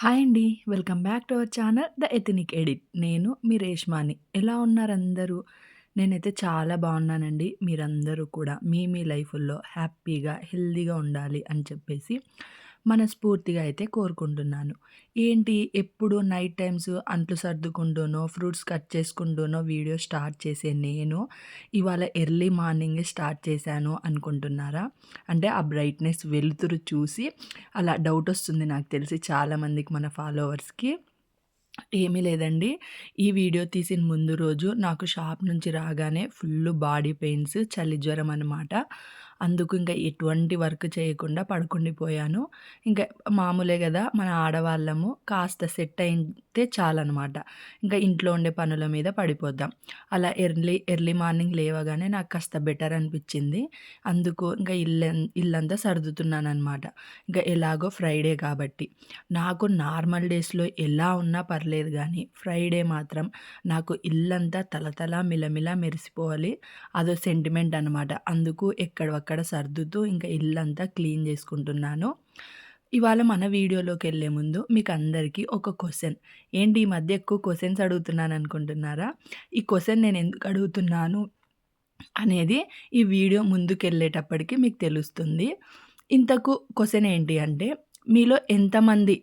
Hi అండి. Welcome back to our channel 'the ethnic edit'. నేను మీ రేష్మాని. ఎలా ఉన్నారు అందరూ? నేనైతే చాలా బాగున్నానండి. మీరందరూ కూడా మీ మీ లైఫ్లో హ్యాపీగా, హెల్తీగా ఉండాలి అని చెప్పేసి మనస్ఫూర్తిగా అయితే కోరుకుంటున్నాను. ఏంటి ఎప్పుడు నైట్ టైమ్స్ అంట్లు సర్దుకుంటూనో, ఫ్రూట్స్ కట్ చేసుకుంటూనో వీడియో స్టార్ట్ చేసే నేను, ఇవాళ ఎర్లీ మార్నింగే స్టార్ట్ చేశాను అనుకుంటున్నారా? అంటే ఆ బ్రైట్‌నెస్ వెలుతురు చూసి అలా డౌట్ వస్తుంది నాకు తెలిసి చాలామందికి మన ఫాలోవర్స్‌కి. ఏమీ లేదండి. ఈ వీడియో తీసిన ముందు రోజు నాకు షాప్ నుంచి రాగానే ఫుల్ బాడీ పెయిన్స్, చలి జ్వరం అనమాట. అందుకు ఇంకా ఎటువంటి వర్క్ చేయకుండా పడుకుండిపోయాను. ఇంకా మామూలే కదా మన ఆడవాళ్ళము కాస్త సెట్ అయితే చాలనమాట. ఇంకా ఇంట్లో ఉండే పనుల మీద పడిపోద్దాం. అలా ఎర్లీ ఎర్లీ మార్నింగ్ లేవగానే నాకు కాస్త బెటర్ అనిపించింది అందుకు ఇంకా ఇల్లన్ ఇల్లంతా సర్దుతున్నానమాట ఇంకా ఎలాగో ఫ్రైడే కాబట్టి. నాకు నార్మల్ డేస్‌లో ఎలా ఉన్నా పర్లేదు కానీ ఫ్రైడే మాత్రం నాకు ఇల్లంతా తలతల మిలమిల మెరిసిపోవాలి. అదో సెంటిమెంట్ అనమాట. అందుకు ఎక్కడక్కడ సర్దుతూ ఇంకా ఇల్లంతా క్లీన్ చేసుకుంటున్నాను. ఇవాళ మన వీడియోలోకి వెళ్ళే ముందు మీకు అందరికీ ఒక క్వశ్చన్ ఏంటి ఈ మధ్య ఎక్కువ క్వశ్చన్స్ అడుగుతున్నాను అనుకుంటున్నారా ఈ క్వశ్చన్ నేను ఎందుకు అడుగుతున్నాను అనేది ఈ వీడియో ముందుకెళ్ళేటప్పటికి మీకు తెలుస్తుంది. ఇంతకు క్వశ్చన్ ఏంటి అంటే, మీలో ఎంతమంది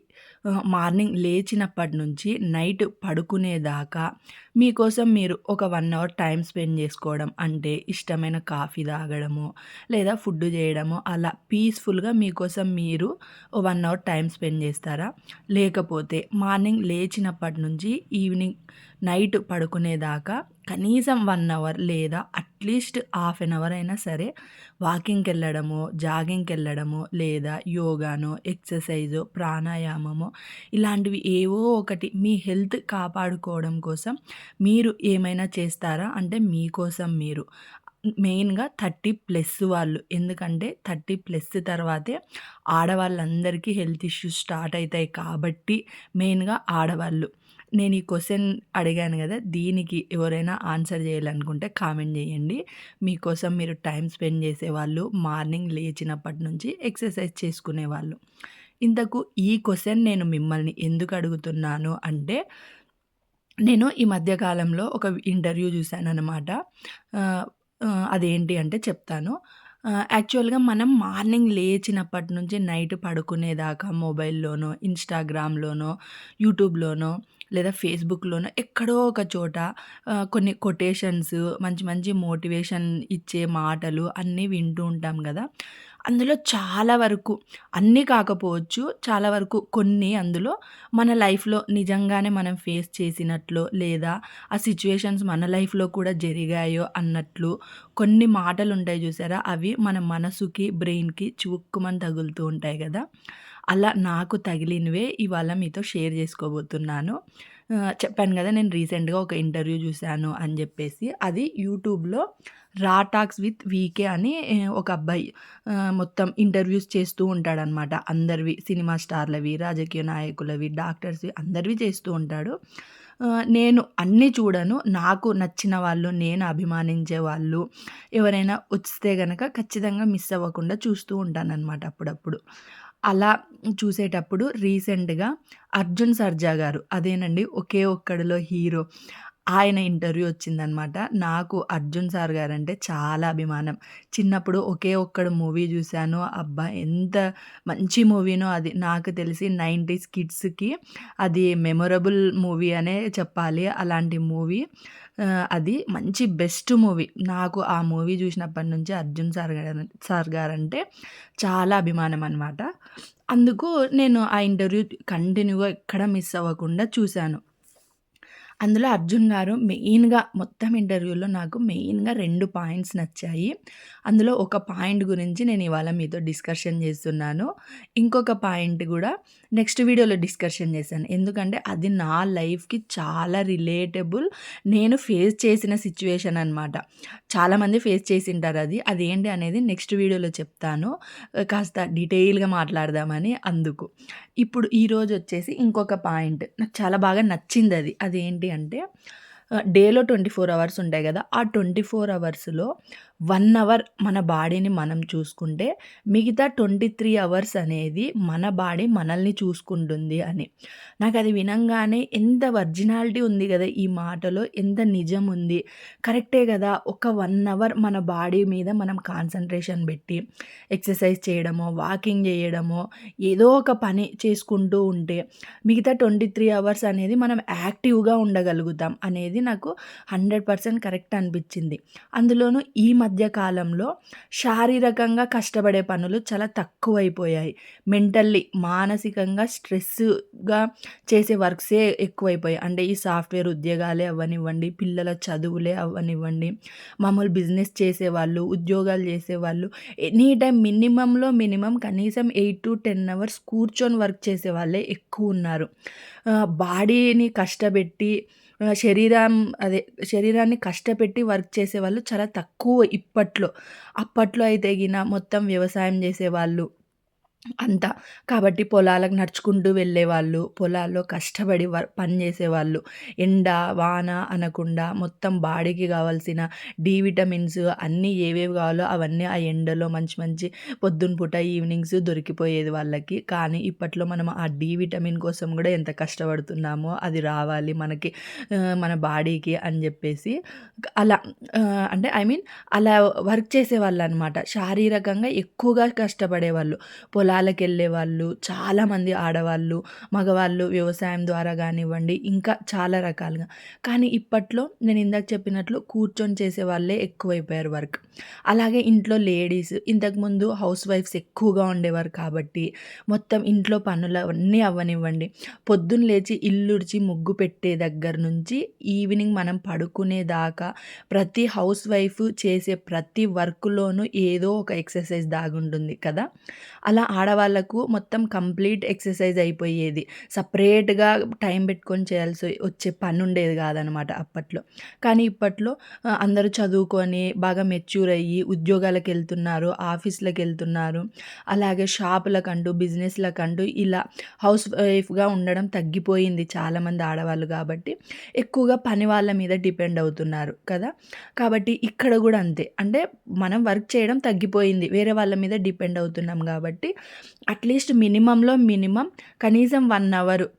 మార్నింగ్ లేచినప్పటి నుంచి నైట్ పడుకునేదాకా మీకోసం మీరు ఒక వన్ అవర్ టైం స్పెండ్ చేసుకోవడం అంటే ఇష్టమైన కాఫీ తాగడము, లేదా ఫుడ్ చేయడము అలా పీస్‌ఫుల్‌గా మీకోసం మీరు వన్ అవర్ టైం స్పెండ్ చేస్తారా? లేకపోతే మార్నింగ్ లేచినప్పటి నుంచి ఈవినింగ్ నైట్ పడుకునేదాకా కనీసం వన్ అవర్ లేదా at least half an hour అయినా సరే వాకింగ్కి వెళ్ళడమో జాగింగ్కి వెళ్ళడము లేదా యోగానో, ఎక్సర్సైజో, ప్రాణాయామము ఇలాంటివి ఏవో ఒకటి మీ హెల్త్ కాపాడుకోవడం కోసం మీరు ఏమైనా చేస్తారా? అంటే మీకోసం మీరు. మెయిన్‌గా 30 ప్లస్ వాళ్ళు. ఎందుకంటే 30 ప్లస్ తర్వాతే ఆడవాళ్ళందరికీ హెల్త్ ఇష్యూస్ స్టార్ట్ అవుతాయి కాబట్టి మెయిన్‌గా ఆడవాళ్ళు. నేను ఈ క్వశ్చన్ అడిగాను కదా దీనికి ఎవరైనా ఆన్సర్ చేయాలనుకుంటే కామెంట్ చేయండి. మీకోసం మీరు టైం స్పెండ్ చేసేవాళ్ళు, మార్నింగ్ లేచినప్పటి నుంచి ఎక్సర్సైజ్ చేసుకునేవాళ్ళు. ఇంతకు ఈ క్వశ్చన్ నేను మిమ్మల్ని ఎందుకు అడుగుతున్నాను అంటే, నేను ఈ మధ్యకాలంలో ఒక ఇంటర్వ్యూ చూశాను అనమాట అదేంటి అంటే చెప్తాను. యాక్చువల్‌గా మనం మార్నింగ్ లేచినప్పటి నుంచి నైట్ పడుకునేదాకా మొబైల్‌లోనో, ఇన్‌స్టాగ్రామ్‌లోనో, యూట్యూబ్‌లోనో లేదా ఫేస్‌బుక్‌లోనో ఎక్కడో ఒక చోట కొన్ని కొటేషన్స్ మంచి మంచి మోటివేషన్ ఇచ్చే మాటలు అన్నీ వింటూ ఉంటాం కదా. అందులో చాలా వరకు అన్నీ కాకపోవచ్చు. చాలా వరకు కొన్ని అందులో మన లైఫ్‌లో నిజంగానే మనం ఫేస్ చేసినట్లు లేదా ఆ సిచ్యువేషన్స్ మన లైఫ్‌లో కూడా జరిగాయో అన్నట్లు కొన్ని మాటలు ఉంటాయి చూసారా? అవి మన మనసుకి, బ్రెయిన్‌కి చురుక్కుమని తగులుతూ ఉంటాయి కదా అలా నాకు తగిలినవే ఇవాళ మీతో షేర్ చేసుకోబోతున్నాను. చెప్పాను కదా నేను రీసెంట్‌గా ఒక ఇంటర్వ్యూ చూశాను అని చెప్పేసి అది యూట్యూబ్‌లో 'రా టాక్స్ విత్ వీకే' అని ఒక అబ్బాయి మొత్తం ఇంటర్వ్యూస్ చేస్తూ ఉంటాడనమాట. అందరివి సినిమా స్టార్‌లవి, రాజకీయ నాయకులవి, డాక్టర్స్‌వి అందరివి చేస్తూ ఉంటాడు. నేను అన్నీ చూడను. నాకు నచ్చిన వాళ్ళు, నేను అభిమానించే వాళ్ళు ఎవరైనా వస్తే గనక ఖచ్చితంగా మిస్ అవ్వకుండా చూస్తూ ఉంటాననమాట అప్పుడప్పుడు. అలా చూసేటప్పుడు రీసెంట్‌గా 'అర్జున్ సర్జా' గారు అదేనండి 'ఒకే ఒక్కడిలో హీరో. ఆయన ఇంటర్వ్యూ వచ్చిందనమాట. నాకు 'అర్జున్ సార్' గారంటే చాలా అభిమానం. చిన్నప్పుడు 'ఒకే ఒక్కడు' మూవీ చూశాను. అబ్బా! ఎంత మంచి మూవీనో అది. నాకు తెలిసి 90స్ కిడ్స్‌కి అది మెమొరబుల్ మూవీ అనే చెప్పాలి. అలాంటి మూవీ ఆహ్, అది మంచి బెస్ట్ మూవీ. నాకు ఆ మూవీ చూసినప్పటి నుంచి 'అర్జున్ సార్' గారు సార్ గారంటే చాలా అభిమానం అనమాట. అందుకు నేను ఆ ఇంటర్వ్యూ కంటిన్యూగా ఎక్కడ మిస్ అవ్వకుండా చూశాను. అందులో అర్జున్ గారు మెయిన్‌గా మొత్తం ఇంటర్వ్యూలో నాకు మెయిన్‌గా 2 పాయింట్స్ నచ్చాయి. అందులో ఒక పాయింట్ గురించి నేను ఇవాళ మీతో డిస్కషన్ చేస్తున్నాను. ఇంకొక పాయింట్ గూడా నెక్స్ట్ వీడియోలో డిస్కషన్ చేశాను. ఎందుకంటే అది నా లైఫ్‌కి చాలా రిలేటబుల్. నేను ఫేస్ చేసిన సిట్యుయేషన్ అనమాట. చాలామంది ఫేస్ చేసింటారు అది. అదేంటి అనేది నెక్స్ట్ వీడియోలో చెప్తాను. కాస్త డీటెయిల్‌గా మాట్లాడదామని అందుకు. ఇప్పుడు ఈరోజు వచ్చేసి ఇంకొక పాయింట్ నాకు చాలా బాగా నచ్చిందది. అదేంటి అంటే డేలో ట్వంటీ ఫోర్ అవర్స్ ఉంటాయి కదా ఆ 24 అవర్స్‌లో వన్ అవర్ మన బాడీని మనం చూసుకుంటే, మిగతా 23 అవర్స్ అనేది మన బాడీ మనల్ని చూసుకుంటుంది అని. నాకు అది వినంగానే ఎంత ఒరిజినాలిటీ ఉంది కదా ఈ మాటలో ఎంత నిజం ఉంది. కరెక్టే కదా ఒక వన్ అవర్ మన బాడీ మీద మనం కాన్సన్ట్రేషన్ పెట్టి ఎక్సర్సైజ్ చేయడమో, వాకింగ్ చేయడమో ఏదో ఒక పని చేసుకుంటూ ఉంటే, మిగతా 23 అవర్స్ అనేది మనం యాక్టివ్‌గా ఉండగలుగుతాం అనేది నాకు 100% కరెక్ట్ అనిపించింది అందులోనూ ఈ మధ్య కాలంలో శారీరకంగా కష్టపడే పనులు చాలా తక్కువైపోయాయి. మెంటల్లీ మానసికంగా స్ట్రెస్‌గా చేసే వర్క్సే ఎక్కువైపోయాయి. అంటే ఈ సాఫ్ట్‌వేర్ ఉద్యోగాలే అవ్వనివ్వండి, పిల్లల చదువులే అవ్వనివ్వండి, మామూలు బిజినెస్ చేసేవాళ్ళు, ఉద్యోగాలు చేసేవాళ్ళు ఎనీ టైం మినిమంలో మినిమం కనీసం 8-10 అవర్స్ కూర్చొని వర్క్ చేసే వాళ్ళే ఎక్కువ ఉన్నారు బాడీని కష్టపెట్టి శరీరం అదే శరీరాన్ని కష్టపెట్టి వర్క్ చేసే వాళ్ళు చాలా తక్కువ ఇప్పట్లో. అప్పట్లో అయితే గిన మొత్తం వ్యవసాయం చేసేవాళ్ళు అంతా. కాబట్టి పొలాలకు నడుచుకుంటూ వెళ్ళేవాళ్ళు. పొలాల్లో కష్టపడి వ పని జేసేవాళ్ళు. ఎండ, వాన అనకుండా మొత్తం బాడీకి కావాల్సిన డి విటమిన్స్ అన్నీ ఏవేవి కావాలో అవన్నీ ఆ ఎండలో మంచి మంచి పొద్దున పూట, ఈవినింగ్స్ దొరికిపోయేది వాళ్ళకి. కానీ ఇప్పట్లో మనం ఆ డి విటమిన్ కోసం కూడా ఎంత కష్టపడుతున్నామో, అది రావాలి మనకి మన బాడీకి అని చెప్పేసి అలా అంటే ఐ మీన్ అలా వర్క్ చేసేవాళ్ళనమాట. శారీరకంగా ఎక్కువగా కష్టపడేవాళ్ళు. పొలాలకెళ్ళేవాళ్ళు, చాలామంది ఆడవాళ్ళు, మగవాళ్ళు వ్యవసాయం ద్వారా కానివ్వండి ఇంకా చాలా రకాలుగా. కానీ ఇప్పట్లో నేను ఇందాక చెప్పినట్లు కూర్చొని చేసేవాళ్ళే ఎక్కువైపోయారు వర్క్. అలాగే ఇంట్లో లేడీస్ ఇంతకుముందు హౌస్ వైఫ్స్ ఎక్కువగా ఉండేవారు కాబట్టి, మొత్తం ఇంట్లో పనులు అవన్నీ అవ్వనివ్వండి, పొద్దున్న లేచి ఇల్లుడిచి ముగ్గు పెట్టే దగ్గర నుంచి ఈవినింగ్ మనం పడుకునే దాకా ప్రతి హౌస్ వైఫ్ చేసే ప్రతి వర్క్‌లోనూ ఏదో ఒక ఎక్సర్సైజ్ దాగుంటుంది కదా! అలా ఆడవాళ్ళకు మొత్తం కంప్లీట్ ఎక్సర్సైజ్ అయిపోయేది. సపరేట్గా టైం పెట్టుకొని చేయాల్సి వచ్చే పని ఉండేది కాదనమాట అప్పట్లో. కానీ ఇప్పట్లో అందరూ చదువుకొని బాగా మెచ్యూర్ అయ్యి ఉద్యోగాలకు వెళ్తున్నారు ఆఫీస్లకు వెళ్తున్నారు అలాగే షాపులకంటూ, బిజినెస్‌లకంటూ ఇలా హౌస్ వైఫ్‌గా ఉండడం తగ్గిపోయింది చాలామంది ఆడవాళ్ళు కాబట్టి ఎక్కువగా పని వాళ్ళ మీద డిపెండ్ అవుతున్నారు కదా! కాబట్టి ఇక్కడ కూడా అంతే. అంటే మనం వర్క్ చేయడం తగ్గిపోయింది. వేరే వాళ్ళ మీద డిపెండ్ అవుతున్నాం కాబట్టి అట్‌లీస్ట్ మినిమంలో మినిమమ్ కనీసం వన్ అవరు.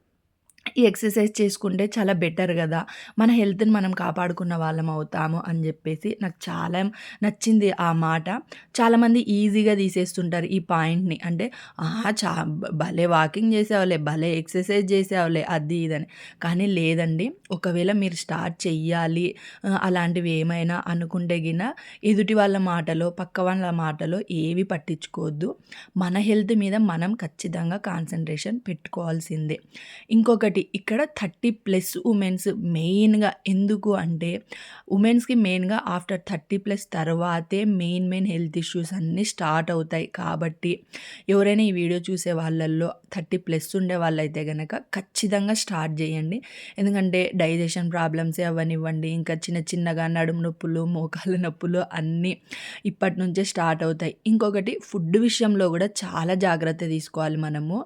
ఈ ఎక్సర్సైజ్ చేసుకుంటే చాలా బెటర్ కదా మన హెల్త్‌ని మనం కాపాడుకున్న వాళ్ళం అవుతాము అని చెప్పేసి నాకు చాలా నచ్చింది ఆ మాట. చాలామంది ఈజీగా తీసేస్తుంటారు ఈ పాయింట్‌ని. అంటే చా భలే వాకింగ్ చేసేవాళ్ళే భలే ఎక్సర్సైజ్ చేసేవాలే అది ఇది అని. కానీ లేదండి. ఒకవేళ మీరు స్టార్ట్ చెయ్యాలి అలాంటివి ఏమైనా అనుకుంటే గిన ఎదుటి వాళ్ళ మాటలో, పక్క వాళ్ళ మాటలో ఏవి పట్టించుకోవద్దు. మన హెల్త్ మీద మనం ఖచ్చితంగా కాన్సన్ట్రేషన్ పెట్టుకోవాల్సిందే. ఇంకొకటి ఇక్కడ 30+ ఉమెన్స్ మెయిన్‌గా ఎందుకు అంటే, ఉమెన్స్‌కి మెయిన్‌గా ఆఫ్టర్ 30+ తర్వాతే మెయిన్ మెయిన్ హెల్త్ ఇష్యూస్ అన్నీ స్టార్ట్ అవుతాయి. కాబట్టి ఎవరైనా ఈ వీడియో చూసే వాళ్ళల్లో 30+ ఉండే వాళ్ళైతే కనుక ఖచ్చితంగా స్టార్ట్ చేయండి ఎందుకంటే డైజెషన్ ప్రాబ్లమ్స్ అవనివ్వండి ఇంకా చిన్న చిన్నగా నడుము నొప్పులు, మోకాళ్ళ నొప్పులు అన్నీ ఇప్పటి నుంచే స్టార్ట్ అవుతాయి. ఇంకొకటి ఫుడ్ విషయంలో కూడా చాలా జాగ్రత్త తీసుకోవాలి మనము.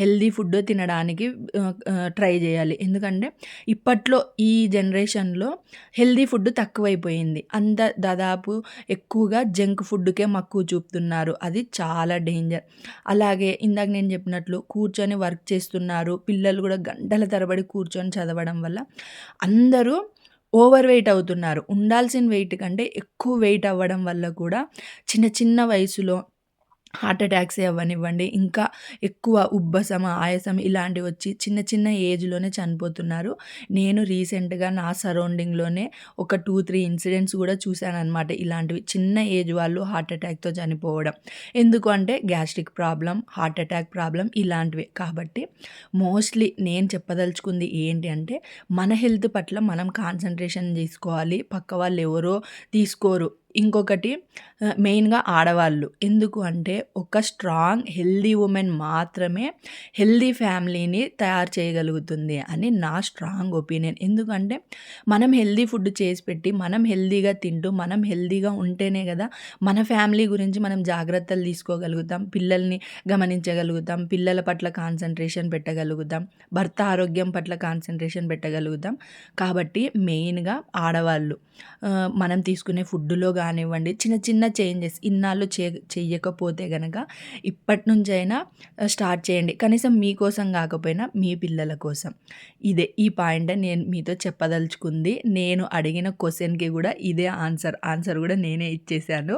హెల్తీ ఫుడ్ తినడానికి ట్రై చేయాలి ఎందుకంటే ఇప్పట్లో ఈ జనరేషన్‌లో హెల్తీ ఫుడ్ తక్కువైపోయింది. అంత దాదాపు ఎక్కువగా జంక్ ఫుడ్‌కే మక్కువ చూపుతున్నారు. అది చాలా డేంజర్. అలాగే ఇందాక నేను చెప్పినట్లు కూర్చొని వర్క్ చేస్తున్నారు. పిల్లలు కూడా గంటల తరబడి కూర్చొని చదవడం వల్ల అందరూ ఓవర్ వెయిట్ అవుతున్నారు. ఉండాల్సిన వెయిట్ కంటే ఎక్కువ వెయిట్ అవ్వడం వల్ల కూడా చిన్న చిన్న వయసులో హార్ట్ అటాక్సే అవ్వనివ్వండి, ఇంకా ఎక్కువ ఉబ్బసం, ఆయాసం ఇలాంటివి వచ్చి చిన్న చిన్న ఏజ్‌లోనే చనిపోతున్నారు. నేను రీసెంట్‌గా నా సరౌండింగ్‌లోనే ఒక 2, 3 ఇన్సిడెంట్స్ కూడా చూశాననమాట ఇలాంటివి. చిన్న ఏజ్ వాళ్ళు హార్ట్ అటాక్‌తో చనిపోవడం. ఎందుకు అంటే gastric problem heart attack problem ఇలాంటివి కాబట్టి మోస్ట్‌లీ నేను చెప్పదలుచుకుంది ఏంటి అంటే, మన హెల్త్ పట్ల మనం కాన్సన్ట్రేషన్ తీసుకోవాలి. పక్క వాళ్ళు ఎవరో తీసుకోరు. ఇంకొకటి మెయిన్‌గా ఆడవాళ్ళు. ఎందుకు అంటే ఒక స్ట్రాంగ్ హెల్దీ ఉమెన్ మాత్రమే హెల్దీ ఫ్యామిలీని తయారు చేయగలుగుతుంది అని నా స్ట్రాంగ్ ఒపీనియన్. ఎందుకంటే మనం హెల్దీ ఫుడ్ చేసి పెట్టి, మనం హెల్దీగా తింటూ, మనం హెల్దీగా ఉంటేనే కదా మన ఫ్యామిలీ గురించి మనం జాగ్రత్తలు తీసుకోగలుగుతాం. పిల్లల్ని గమనించగలుగుతాం. పిల్లల పట్ల కాన్సన్ట్రేషన్ పెట్టగలుగుతాం. భర్త ఆరోగ్యం పట్ల కాన్సన్ట్రేషన్ పెట్టగలుగుతాం. కాబట్టి మెయిన్‌గా ఆడవాళ్ళు మనం తీసుకునే ఫుడ్‌లో కానివ్వండి చిన్న చిన్న చేంజెస్ ఇన్నాళ్ళు చే చెయ్యకపోతే గనక ఇప్పటి నుంచైనా స్టార్ట్ చేయండి. కనీసం మీకోసం కాకపోయినా మీ పిల్లల కోసం. ఇదే ఈ పాయింట్ నేను మీతో చెప్పదలుచుకుంది. నేను అడిగిన క్వశ్చన్కి కూడా ఇదే ఆన్సర్. ఆన్సర్ కూడా నేనే ఇచ్చేసాను.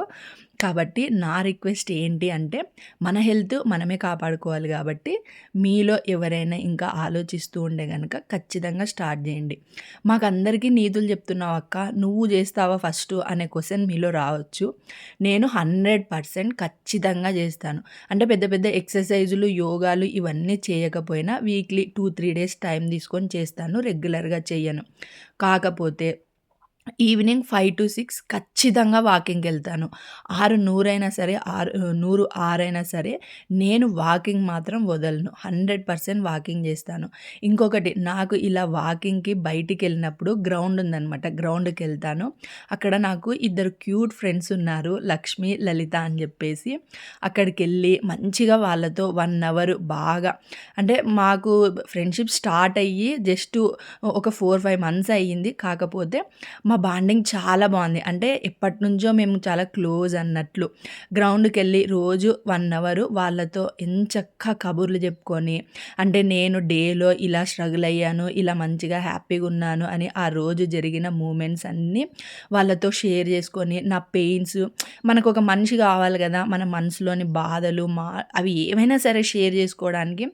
కాబట్టి నా రిక్వెస్ట్ ఏంటి అంటే మన హెల్త్ మనమే కాపాడుకోవాలి కాబట్టి మీలో ఎవరైనా ఇంకా ఆలోచిస్తూ ఉండే కనుక ఖచ్చితంగా స్టార్ట్ చేయండి మాకందరికీ నీతులు చెప్తున్నావు అక్క. నువ్వు చేస్తావా ఫస్ట్ అనే క్వశ్చన్ మీలో రావచ్చు. నేను 100% ఖచ్చితంగా చేస్తాను అంటే పెద్ద పెద్ద ఎక్సర్‌సైజులు, యోగాలు ఇవన్నీ చేయకపోయినా వీక్లీ 2, 3 డేస్ టైం తీసుకొని చేస్తాను. రెగ్యులర్‌గా చేయను కాకపోతే ఈవినింగ్ 5-6 ఖచ్చితంగా వాకింగ్‌కెళ్తాను. 6 నూరైనా సరే, ఆరు నూరు ఆరైనా సరే నేను వాకింగ్ మాత్రం వదలను. 100% వాకింగ్ చేస్తాను ఇంకొకటి నాకు ఇలా వాకింగ్‌కి బయటికి వెళ్ళినప్పుడు గ్రౌండ్ ఉందనమాట. గ్రౌండ్‌కెళ్తాను. అక్కడ నాకు ఇద్దరు క్యూట్ ఫ్రెండ్స్ ఉన్నారు. లక్ష్మి, లలిత అని చెప్పేసి అక్కడికి వెళ్ళి మంచిగా వాళ్ళతో వన్ అవర్ బాగా అంటే మాకు ఫ్రెండ్‌షిప్ స్టార్ట్ అయ్యి జస్ట్ ఒక 4, 5 మంత్స్ అయ్యింది. కాకపోతే మా బాండింగ్ చాలా బాగుంది అంటే ఎప్పటి నుంచో మేము చాలా క్లోజ్ అన్నట్లు. గ్రౌండ్కి వెళ్ళి రోజు వన్ అవర్ వాళ్ళతో ఎంచక్కా కబుర్లు చెప్పుకొని అంటే నేను డేలో ఇలా స్ట్రగుల్ అయ్యాను. ఇలా మంచిగా హ్యాపీగా ఉన్నాను అని ఆ రోజు జరిగిన మూమెంట్స్ అన్నీ వాళ్ళతో షేర్ చేసుకొని నా పెయిన్స్ మనకు ఒక మనిషి కావాలి కదా మన మనసులోని బాధలు మా అవి ఏమైనా సరే షేర్ చేసుకోవడానికి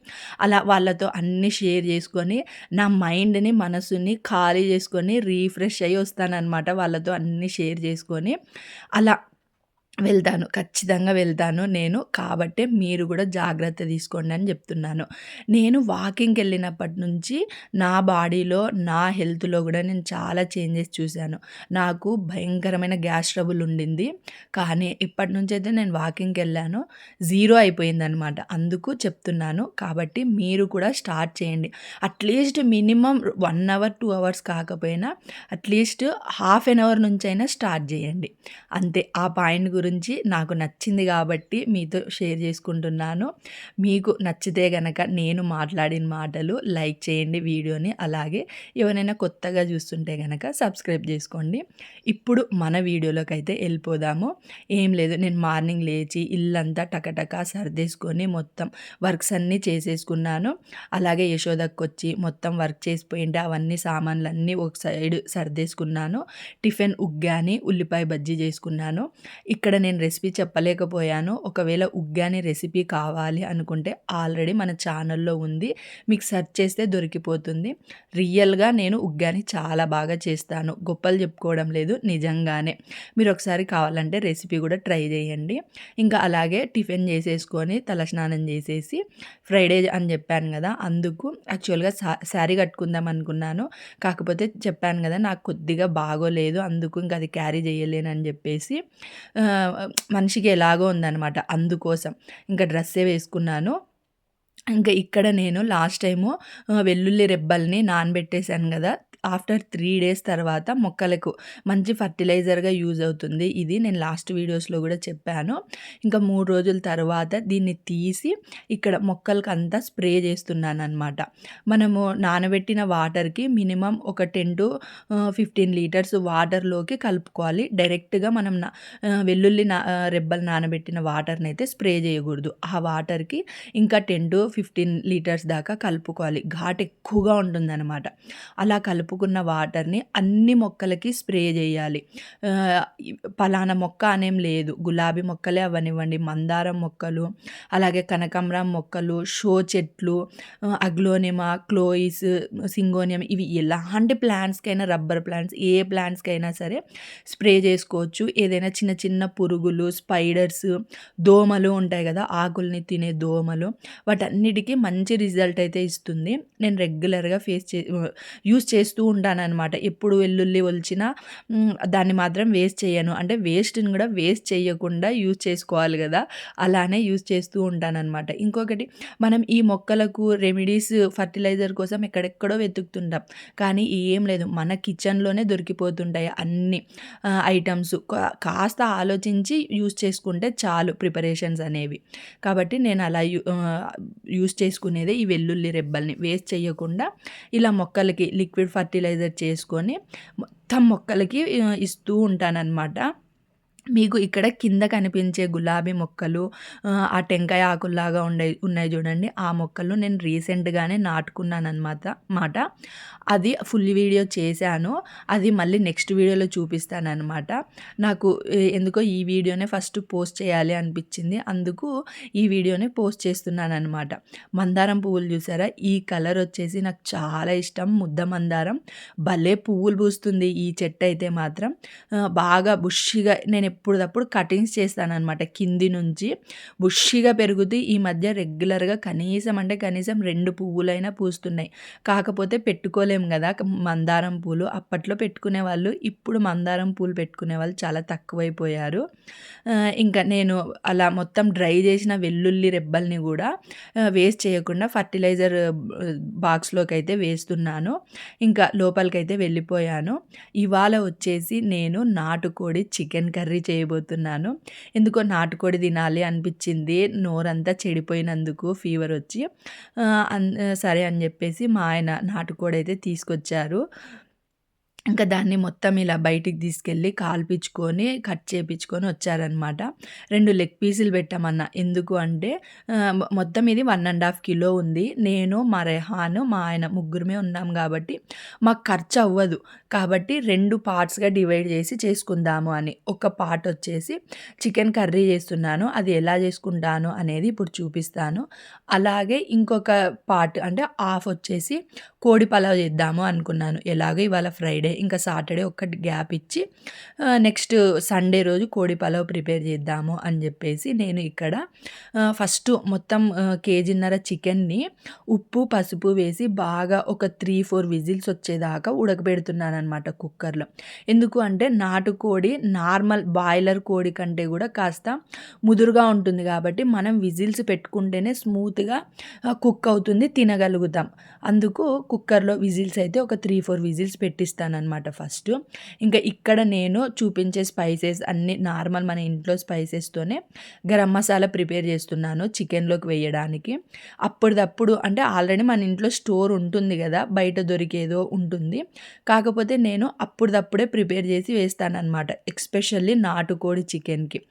అలా వాళ్ళతో అన్నీ షేర్ చేసుకొని నా మైండ్‌ని, మనసుని ఖాళీ చేసుకొని రీఫ్రెష్ అయ్యి వస్తాననమాట. వాళ్ళతో అన్నీ షేర్ చేసుకొని అలా వెళ్తాను. ఖచ్చితంగా వెళ్తాను నేను. కాబట్టే మీరు కూడా జాగ్రత్త తీసుకోండి అని చెప్తున్నాను నేను వాకింగ్కి వెళ్ళినప్పటి నుంచి నా బాడీలో, నా హెల్త్‌లో కూడా నేను చాలా చేంజెస్ చూశాను నాకు భయంకరమైన గ్యాస్ ట్రబుల్ ఉండింది. కానీ ఎప్పటినుంచైతే నేను వాకింగ్కి వెళ్ళాను జీరో అయిపోయిందనమాట. అందుకు చెప్తున్నాను. కాబట్టి మీరు కూడా స్టార్ట్ చేయండి. At least minimum one hour, two hours కాకపోయినా at least half an hour నుంచైనా స్టార్ట్ చేయండి అంతే. ఆ పాయింట్ గురించి నాకు నచ్చింది కాబట్టి మీతో షేర్ చేసుకుంటున్నాను. మీకు నచ్చితే గనక నేను మాట్లాడిన మాటలు లైక్ చేయండి వీడియోని. అలాగే ఎవరైనా కొత్తగా చూస్తుంటే గనక సబ్స్క్రైబ్ చేసుకోండి ఇప్పుడు మన వీడియోలోకి అయితే వెళ్ళిపోదాము ఏం లేదు నేను మార్నింగ్ లేచి ఇల్లంతా టకటకా సర్దేసుకొని మొత్తం వర్క్స్ అన్నీ చేసేసుకున్నాను. అలాగే యశోదక్కొచ్చి మొత్తం వర్క్ చేసిపోయింటే అవన్నీ సామాన్లన్నీ ఒక సైడ్ సర్దేసుకున్నాను. టిఫిన్ ఉగ్గాని, ఉల్లిపాయ బజ్జీ చేసుకున్నాను ఇక్కడ నేను రెసిపీ చెప్పలేకపోయాను. ఒకవేళ ఉగ్గాని రెసిపీ కావాలి అనుకుంటే ఆల్రెడీ మన ఛానల్‌లో ఉంది. మీకు సెర్చ్ చేస్తే దొరికిపోతుంది. రియల్‌గా నేను ఉగ్గాని చాలా బాగా చేస్తాను. గొప్పలు చెప్పుకోవడం లేదు నిజంగానే. మీరు ఒకసారి కావాలంటే రెసిపీ కూడా ట్రై చేయండి ఇంకా అలాగే టిఫిన్ చేసేసుకొని తలస్నానం చేసేసి ఫ్రైడే అని చెప్పాను కదా అందుకు యాక్చువల్‌గా సా శారీ కట్టుకుందాం అనుకున్నాను. కాకపోతే చెప్పాను కదా నాకు కొద్దిగా బాగోలేదు. అందుకు ఇంక అది క్యారీ చేయలేనని చెప్పేసి మనిషికి ఎలాగో ఉందనమాట. అందుకోసం. ఇంకా డ్రెస్సే వేసుకున్నాను. ఇంకా ఇక్కడ నేను లాస్ట్ టైము వెల్లుల్లి రెబ్బల్ని నానబెట్టేశాను కదా ఆఫ్టర్ త్రీ డేస్ తర్వాత మొక్కలకు మంచి ఫర్టిలైజర్‌గా యూజ్ అవుతుంది. ఇది నేను లాస్ట్ వీడియోస్‌లో కూడా చెప్పాను. ఇంకా మూడు రోజుల తర్వాత దీన్ని తీసి ఇక్కడ మొక్కలకంతా స్ప్రే చేస్తున్నాను అనమాట మనము నానబెట్టిన వాటర్‌కి మినిమమ్ ఒక 10 టు ఫిఫ్టీన్ లీటర్స్ వాటర్‌లోకి కలుపుకోవాలి. డైరెక్ట్‌గా మనం వెల్లుల్లి నా రెబ్బలు నానబెట్టిన వాటర్ని అయితే స్ప్రే చేయకూడదు ఆ వాటర్‌కి ఇంకా 10-15 లీటర్స్ దాకా కలుపుకోవాలి. ఘాట్ ఎక్కువగా ఉంటుందన్నమాట అలా కలుపు కలుపుకున్న వాటర్‌ని అన్ని మొక్కలకి స్ప్రే చేయాలి పలానా మొక్క అనేం లేదు. గులాబీ మొక్కలే అవనివ్వండి మందారం మొక్కలు, అలాగే కనకాంబరం మొక్కలు, షో చెట్లు, అగ్లోనిమా, క్లోయిస్, సింగోనియం ఇవి ఎలాంటి ప్లాంట్స్‌కైనా రబ్బర్ ప్లాంట్స్ ఏ ప్లాంట్స్‌కైనా సరే స్ప్రే చేసుకోవచ్చు ఏదైనా చిన్న చిన్న పురుగులు, స్పైడర్స్, దోమలు ఉంటాయి కదా ఆకుల్ని తినే దోమలు వాటన్నిటికి మంచి రిజల్ట్ అయితే ఇస్తుంది. నేను రెగ్యులర్‌గా ఫేస్ చే యూజ్ చేస్తూ ఉంటానన్నమాట ఎప్పుడు వెల్లుల్లి ఒలిచినా దాన్ని మాత్రం వేస్ట్ చేయను అంటే వేస్ట్‌ని కూడా వేస్ట్ చేయకుండా యూజ్ చేసుకోవాలి కదా! అలానే యూజ్ చేస్తూ ఉంటాననమాట. ఇంకొకటి మనం ఈ మొక్కలకు రెమెడీస్ ఫర్టిలైజర్ కోసం ఎక్కడెక్కడో వెతుకుతుంటాం. కానీ ఏం లేదు మన కిచెన్‌లోనే దొరికిపోతుంటాయి అన్ని ఐటమ్స్ కా కాస్త ఆలోచించి యూజ్ చేసుకుంటే చాలు ప్రిపరేషన్స్ అనేవి. కాబట్టి నేను అలా యూజ్ చేసుకునేదే ఈ వెల్లుల్లి రెబ్బల్ని వేస్ట్ చేయకుండా ఇలా మొక్కలకి లిక్విడ్ ఫర్టిలైజర్ చేసుకొని మొత్తం మొక్కలకి ఇస్తూ ఉంటానన్నమాట మీకు ఇక్కడ కింద కనిపించే గులాబీ మొక్కలు ఆ టెంకాయ ఆకుల్లాగా ఉండే ఉన్నాయి చూడండి. ఆ మొక్కలు నేను రీసెంట్‌గానే నాటుకున్నాను అనమాట మాట. అది ఫుల్ వీడియో చేశాను. అది మళ్ళీ నెక్స్ట్ వీడియోలో చూపిస్తాను అనమాట నాకు ఎందుకో ఈ వీడియోనే ఫస్ట్ పోస్ట్ చేయాలి అనిపించింది. అందుకు ఈ వీడియోని పోస్ట్ చేస్తున్నాను అనమాట మందారం పువ్వులు చూసారా? ఈ కలర్ వచ్చేసి నాకు చాలా ఇష్టం. ముద్ద మందారం. భలే పువ్వులు పూస్తుంది ఈ చెట్టు అయితే మాత్రం. బాగా బుష్షిగా నేను ఎప్పుడప్పుడు కటింగ్స్ చేస్తానన్నమాట కింది నుంచి. బుష్షిగా పెరుగుతూ ఈ మధ్య రెగ్యులర్‌గా కనీసం అంటే కనీసం రెండు పువ్వులైనా పూస్తున్నాయి. కాకపోతే పెట్టుకోలేము కదా! మందారం పూలు. అప్పట్లో పెట్టుకునే వాళ్ళు ఇప్పుడు మందారం పూలు పెట్టుకునే వాళ్ళు చాలా తక్కువైపోయారు. ఇంకా నేను అలా మొత్తం డ్రై చేసిన వెల్లుల్లి రెబ్బల్ని కూడా వేస్ట్ చేయకుండా ఫర్టిలైజర్ బాక్స్లోకి అయితే వేస్తున్నాను. ఇంకా లోపలికైతే వెళ్ళిపోయాను. ఇవాళ వచ్చేసి నేను నాటుకోడి చికెన్ కర్రీ చేయబోతున్నాను. ఎందుకో నాటుకోడి తినాలి అనిపించింది. నోరంతా చెడిపోయినందుకు ఫీవర్ వచ్చి. అన్ సరే అని చెప్పేసి మా ఆయన నాటుకోడి అయితే తీసుకొచ్చారు. ఇంకా దాన్ని మొత్తం ఇలా బయటికి తీసుకెళ్ళి కాల్పించుకొని, కట్ చేపించుకొని వచ్చారనమాట. రెండు లెగ్ పీసులు పెట్టమన్నా. ఎందుకు అంటే మొత్తం ఇది వన్ అండ్ హాఫ్ కిలో ఉంది. నేను, మా రెహాను, మా ఆయన ముగ్గురమే ఉన్నాం కాబట్టి మాకు ఖర్చు అవ్వదు. కాబట్టి రెండు పార్ట్స్‌గా డివైడ్ చేసి చేసుకుందాము అని. ఒక పార్ట్ వచ్చేసి చికెన్ కర్రీ చేస్తున్నాను. అది ఎలా చేసుకుంటాను అనేది ఇప్పుడు చూపిస్తాను. అలాగే ఇంకొక పార్ట్ అంటే హాఫ్ వచ్చేసి కోడి పలావ్ చేద్దాము అనుకున్నాను. ఎలాగో ఇవాళ ఫ్రైడే ఇంకా సాటర్డే ఒక్కటి గ్యాప్ ఇచ్చి నెక్స్ట్ సండే రోజు కోడి పలావ్ ప్రిపేర్ చేద్దాము అని చెప్పేసి నేను ఇక్కడ ఫస్ట్ మొత్తం కేజీన్నర చికెన్‌ని ఉప్పు, పసుపు వేసి బాగా ఒక 3, 4 విజిల్స్ వచ్చేదాకా ఉడకబెడుతున్నాననమాట కుక్కర్‌లో. ఎందుకు అంటే నాటుకోడి నార్మల్ బాయిలర్ కోడి కంటే కూడా కాస్త ముదురుగా ఉంటుంది కాబట్టి మనం విజిల్స్ పెట్టుకుంటేనే స్మూత్‌గా కుక్ అవుతుంది. తినగలుగుతాం. అందుకు కుక్కర్‌లో విజిల్స్ అయితే ఒక 3, 4 విజిల్స్ పెట్టిస్తానమాట ఫస్ట్. ఇంకా ఇక్కడ నేను చూపించే స్పైసెస్ అన్ని నార్మల్ మన ఇంట్లో స్పైసెస్‌తోనే గరం మసాలా ప్రిపేర్ చేస్తున్నాను చికెన్‌లోకి వేయడానికి. అప్పటిదప్పుడు అంటే ఆల్రెడీ మన ఇంట్లో స్టోర్ ఉంటుంది కదా! బయట దొరికేదో ఉంటుంది. కాకపోతే నేను అప్పుడప్పుడే ప్రిపేర్ చేసి వేస్తానన్నమాట ఎక్స్పెషల్లీ నాటుకోడి చికెన్‌కి.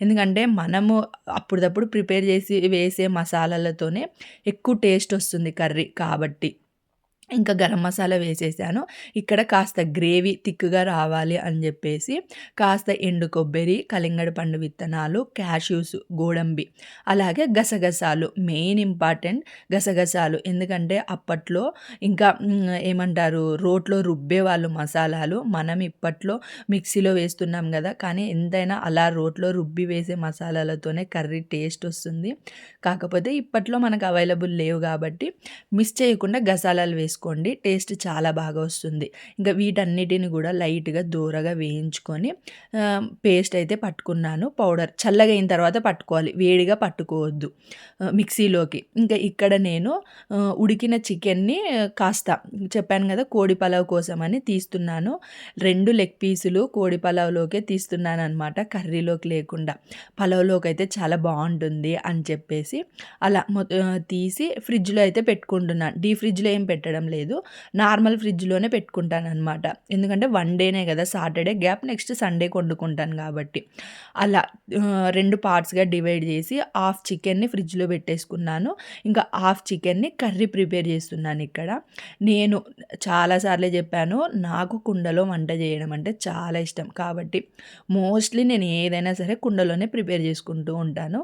ఎందుకంటే మనము అప్పుడప్పుడు ప్రిపేర్ చేసి వేసే మసాలాలతోనే ఎక్కువ టేస్ట్ వస్తుంది కర్రీ కాబట్టి. ఇంకా గరం మసాలా వేసేసాను. ఇక్కడ కాస్త గ్రేవీ థిక్‌గా రావాలి అని చెప్పేసి కాస్త ఎండు కొబ్బరి, కలింగడ పండు విత్తనాలు, క్యాష్యూస్, గోడంబి అలాగే గసగసాలు మెయిన్ ఇంపార్టెంట్ గసగసాలు. ఎందుకంటే అప్పట్లో ఇంకా ఏమంటారు రోట్లో రుబ్బే వాళ్ళు మసాలాలు. మనం ఇప్పట్లో మిక్సీలో వేస్తున్నాం కదా! కానీ ఎంతైనా అలా రోట్లో రుబ్బి వేసే మసాలాలతోనే కర్రీ టేస్ట్ వస్తుంది. కాకపోతే ఇప్పట్లో మనకు అవైలబుల్ లేవు కాబట్టి మిస్ చేయకుండా గసాలాలు వేసుకోండి. టేస్ట్ చాలా బాగా వస్తుంది. ఇంకా వీటన్నిటిని కూడా లైట్‌గా దోరగా వేయించుకొని పేస్ట్ అయితే పట్టుకున్నాను. పౌడర్ చల్లగా అయిన తర్వాత పట్టుకోవాలి. వేడిగా పట్టుకోవద్దు మిక్సీలోకి. ఇంకా ఇక్కడ నేను ఉడికిన చికెన్‌ని కాస్త చెప్పాను కదా! కోడి పలావ్ కోసమని తీస్తున్నాను. రెండు లెగ్ పీసులు కోడి పలావ్‌లోకే తీస్తున్నాననమాట. కర్రీలోకి లేకుండా. పలావ్లోకి అయితే చాలా బాగుంటుంది అని చెప్పేసి అలా తీసి ఫ్రిడ్జ్‌లో అయితే పెట్టుకుంటున్నాను. డీ ఫ్రిడ్జ్‌లో ఏం పెట్టడం లేదు. నార్మల్ ఫ్రిడ్జ్‌లోనే పెట్టుకుంటాననమాట. ఎందుకంటే వన్ డేనే కదా! సాటర్డే గ్యాప్ నెక్స్ట్ సండేకి వండుకుంటాను కాబట్టి. అలా రెండు పార్ట్స్‌గా డివైడ్ చేసి హాఫ్ చికెన్‌ని ఫ్రిడ్జ్‌లో పెట్టేసుకున్నాను. ఇంకా హాఫ్ చికెన్‌ని కర్రీ ప్రిపేర్ చేస్తున్నాను ఇక్కడ. నేను చాలాసార్లు చెప్పాను. నాకు కుండలో వంట చేయడం అంటే చాలా ఇష్టం. కాబట్టి మోస్ట్‌లీ నేను ఏదైనా సరే కుండలోనే ప్రిపేర్ చేసుకుంటూ ఉంటాను.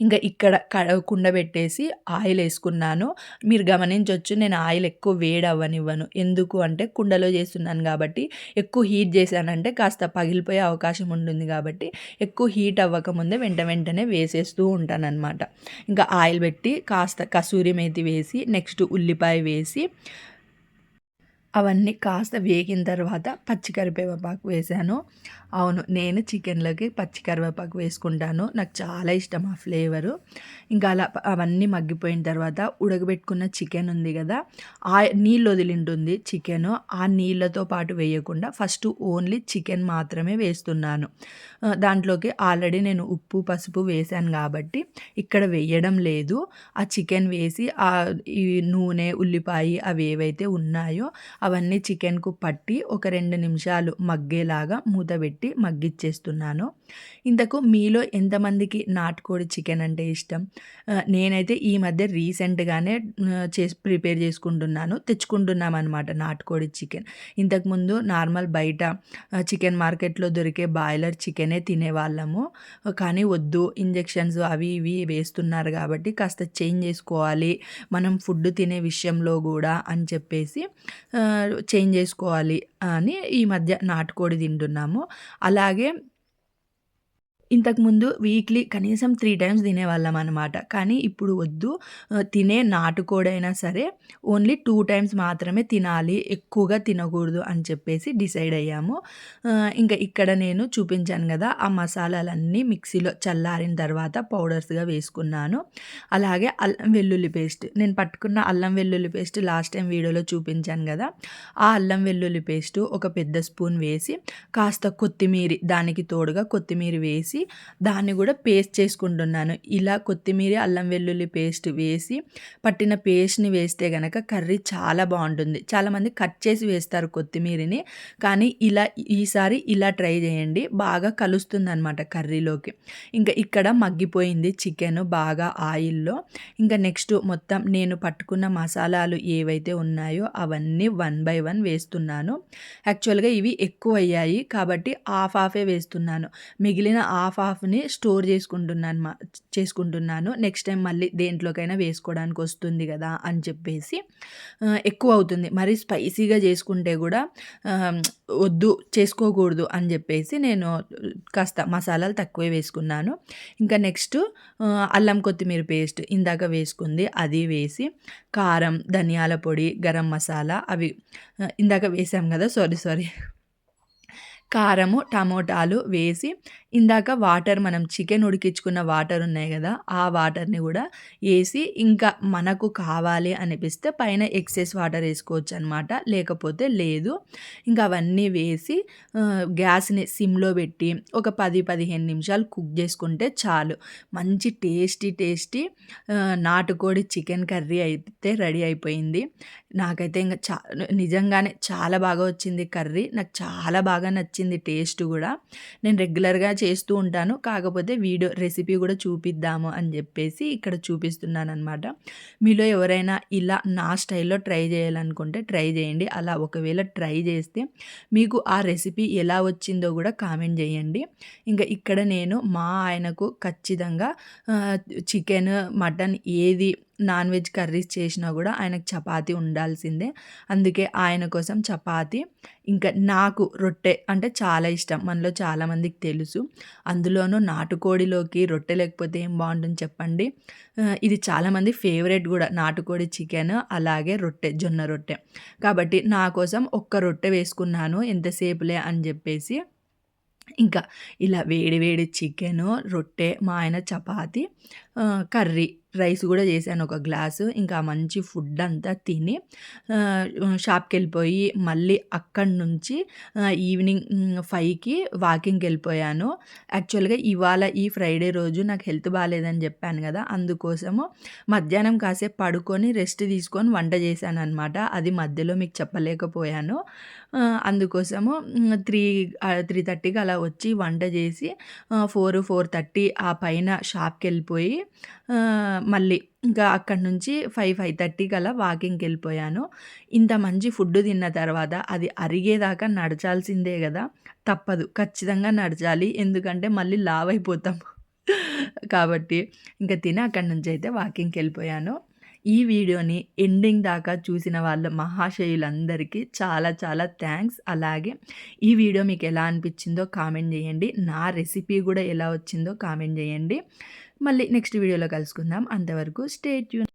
ఇంకా ఇక్కడ క కుండ పెట్టేసి ఆయిల్ వేసుకున్నాను మీరు గమనించవచ్చు నేను ఆయిల్ ఎక్కువ వేడి అవ్వనివ్వను. ఎందుకు అంటే కుండలో చేస్తున్నాను కాబట్టి ఎక్కువ హీట్ చేశానంటే కాస్త పగిలిపోయే అవకాశం ఉంటుంది కాబట్టి ఎక్కువ హీట్ అవ్వకముందే వెంట వెంటనే వేసేస్తూ ఉంటానన్నమాట ఇంకా ఆయిల్ పెట్టి కాస్త కసూరి మేతి వేసి నెక్స్ట్ ఉల్లిపాయ వేసి అవన్నీ కాస్త వేగిన తర్వాత పచ్చి వేశాను. వేసాను అవును నేను చికెన్లోకి పచ్చి కరివేపాకు వేసుకుంటాను. నాకు చాలా ఇష్టం ఆ ఫ్లేవరు. ఇంకా అలా అవన్నీ మగ్గిపోయిన తర్వాత ఉడకబెట్టుకున్న చికెన్ ఉంది కదా ఆ నీళ్ళు వదిలింటుంది చికెన్. ఆ నీళ్ళతో పాటు వేయకుండా ఫస్ట్ ఓన్లీ చికెన్ మాత్రమే వేస్తున్నాను. దాంట్లోకి ఆల్రెడీ నేను ఉప్పు పసుపు వేసాను కాబట్టి ఇక్కడ వేయడం లేదు. ఆ చికెన్ వేసి ఆ ఈ నూనె ఉల్లిపాయ అవి ఏవైతే ఉన్నాయో అవన్నీ చికెన్కు పట్టి ఒక రెండు నిమిషాలు మగ్గేలాగా మూత పెట్టి మగ్గిచ్చేస్తున్నాను. ఇంతకు మీలో ఎంతమందికి నాటుకోడి చికెన్ అంటే ఇష్టం? నేనైతే ఈ మధ్య రీసెంట్గానే చేసి ప్రిపేర్ చేసుకుంటున్నాను తెచ్చుకుంటున్నాం అనమాట నాటుకోడి చికెన్. ఇంతకుముందు నార్మల్ బయట చికెన్ మార్కెట్లో దొరికే బాయిలర్ చికెనే తినేవాళ్ళము. కానీ వద్దు ఇంజెక్షన్స్ అవి ఇవి వేస్తున్నారు కాబట్టి కాస్త చేంజ్ చేసుకోవాలి మనం ఫుడ్ తినే విషయంలో కూడా అని చెప్పేసి చేంజ్ చేసుకోవాలి అని ఈ మధ్య నాటుకోడి తింటున్నాము. అలాగే ఇంతకుముందు వీక్లీ కనీసం త్రీ టైమ్స్ తినేవాళ్ళం అనమాట కానీ ఇప్పుడు వద్దు. తినే నాటుకోడైనా సరే ఓన్లీ టూ టైమ్స్ మాత్రమే తినాలి. ఎక్కువగా తినకూడదు అని చెప్పేసి డిసైడ్ అయ్యాము. ఇంకా ఇక్కడ నేను చూపించాను కదా ఆ మసాలాలన్నీ మిక్సీలో చల్లారిన తర్వాత పౌడర్స్గా వేసుకున్నాను. అలాగే అల్లం వెల్లుల్లి పేస్ట్. నేను పట్టుకున్న అల్లం వెల్లుల్లి పేస్ట్ లాస్ట్ టైం వీడియోలో చూపించాను కదా ఆ అల్లం వెల్లుల్లి పేస్ట్ ఒక పెద్ద స్పూన్ వేసి కాస్త కొత్తిమీర దానికి తోడుగా కొత్తిమీర వేసి దాన్ని కూడా పేస్ట్ చేసుకుంటున్నాను. ఇలా కొత్తిమీర అల్లం వెల్లుల్లి పేస్ట్ వేసి పట్టిన పేస్ట్ని వేస్తే కనుక కర్రీ చాలా బాగుంటుంది. చాలామంది కట్ చేసి వేస్తారు కొత్తిమీరని కానీ ఇలా ఈసారి ఇలా ట్రై చేయండి. బాగా కలుస్తుంది అనమాట కర్రీలోకి. ఇంకా ఇక్కడ మగ్గిపోయింది చికెన్ బాగా ఆయిల్లో. ఇంకా నెక్స్ట్ మొత్తం నేను పట్టుకున్న మసాలాలు ఏవైతే ఉన్నాయో అవన్నీ వన్ బై వన్ వేస్తున్నాను. యాక్చువల్గా ఇవి ఎక్కువ అయ్యాయి కాబట్టి హాఫ్ హాఫే వేస్తున్నాను. మిగిలిన హాఫ్ హాఫ్ హాఫ్ని స్టోర్ చేసుకుంటున్నాను మా చేసుకుంటున్నాను. నెక్స్ట్ టైం మళ్ళీ దేంట్లోకైనా వేసుకోవడానికి వస్తుంది కదా అని చెప్పేసి ఎక్కువ అవుతుంది. మరి స్పైసీగా చేసుకుంటే కూడా వద్దు చేసుకోకూడదు అని చెప్పేసి నేను కాస్త మసాలాలు తక్కువే వేసుకున్నాను. ఇంకా నెక్స్ట్ అల్లం కొత్తిమీర పేస్ట్ ఇందాక వేసుకుంది. అది వేసి కారం ధనియాల పొడి గరం మసాలా అవి ఇందాక వేసాం కదా సారీ సారీ. కారము టమోటాలు వేసి ఇందాక వాటర్ మనం చికెన్ ఉడికించుకున్న వాటర్ ఉన్నాయి కదా ఆ వాటర్ని కూడా వేసి ఇంకా మనకు కావాలి అనిపిస్తే పైన ఎక్సెస్ వాటర్ వేసుకోవచ్చు అనమాట లేకపోతే లేదు. ఇంకా అవన్నీ వేసి గ్యాస్ని సిమ్లో పెట్టి ఒక పది పదిహేను నిమిషాలు కుక్ చేసుకుంటే చాలు. మంచి టేస్టీ టేస్టీ నాటుకోడి చికెన్ కర్రీ అయితే రెడీ అయిపోయింది. నాకైతే ఇంకా చా నిజంగానే చాలా బాగా వచ్చింది కర్రీ. నాకు చాలా బాగా నచ్చింది టేస్ట్ కూడా. నేను రెగ్యులర్గా చేస్తూ ఉంటాను. కాకపోతే వీడియో రెసిపీ కూడా చూపిద్దాము అని చెప్పేసి ఇక్కడ చూపిస్తున్నాను అనమాట మీలో ఎవరైనా ఇలా నా స్టైల్లో ట్రై చేయాలనుకుంటే ట్రై చేయండి. అలా ఒకవేళ ట్రై చేస్తే మీకు ఆ రెసిపీ ఎలా వచ్చిందో కూడా కామెంట్ చేయండి. ఇంకా ఇక్కడ నేను మా ఆయనకు ఖచ్చితంగా చికెన్ మటన్ ఏది నాన్ వెజ్ కర్రీస్ చేసినా కూడా ఆయనకు చపాతీ ఉండాల్సిందే. అందుకే ఆయన కోసం చపాతీ ఇంకా నాకు రొట్టె అంటే చాలా ఇష్టం. మనలో చాలామందికి తెలుసు. అందులోనూ నాటుకోడిలోకి రొట్టె లేకపోతే ఏం బాగుంటుంది చెప్పండి? ఇది చాలామంది ఫేవరెట్ కూడా. నాటుకోడి చికెన్ అలాగే రొట్టె జొన్న రొట్టె. కాబట్టి నా కోసం ఒక్క రొట్టె వేసుకున్నాను ఎంతసేపులే అని చెప్పేసి. ఇంకా ఇలా వేడి వేడి చికెను రొట్టె మా ఆయన చపాతి కర్రీ రైస్ కూడా చేశాను ఒక గ్లాసు. ఇంకా మంచి ఫుడ్ అంతా తిని షాప్కి వెళ్ళిపోయి మళ్ళీ అక్కడి నుంచి ఈవినింగ్ ఫైవ్కి వాకింగ్కి వెళ్ళిపోయాను యాక్చువల్గా ఇవాళ ఈ ఫ్రైడే రోజు నాకు హెల్త్ బాగాలేదని చెప్పాను కదా అందుకోసము మధ్యాహ్నం కాసేపు పడుకొని రెస్ట్ తీసుకొని వంట చేశాను అనమాట అది మధ్యలో మీకు చెప్పలేకపోయాను. అందుకోసము త్రీ త్రీ థర్టీకి అలా వచ్చి వంట చేసి ఫోర్ ఫోర్ థర్టీ ఆ పైన షాప్కి వెళ్ళిపోయి మళ్ళీ ఇంకా అక్కడి నుంచి ఫైవ్ ఫైవ్ థర్టీ గల వాకింగ్కి వెళ్ళిపోయాను. ఇంత మంచి ఫుడ్ తిన్న తర్వాత అది అరిగేదాకా నడచాల్సిందే కదా. తప్పదు ఖచ్చితంగా నడచాలి. ఎందుకంటే మళ్ళీ లావ్ అయిపోతాం కాబట్టి ఇంకా తిని అక్కడి నుంచి అయితే వాకింగ్కి వెళ్ళిపోయాను. ఈ వీడియోని ఎండింగ్ దాకా చూసిన వాళ్ళ మహాశయులందరికీ చాలా చాలా థ్యాంక్స్. అలాగే ఈ వీడియో మీకు ఎలా అనిపించిందో కామెంట్ చేయండి. నా రెసిపీ కూడా ఎలా వచ్చిందో కామెంట్ చేయండి. మళ్ళీ నెక్స్ట్ వీడియోలో కలుసుకుందాం. అంతవరకు స్టే ట్యూన్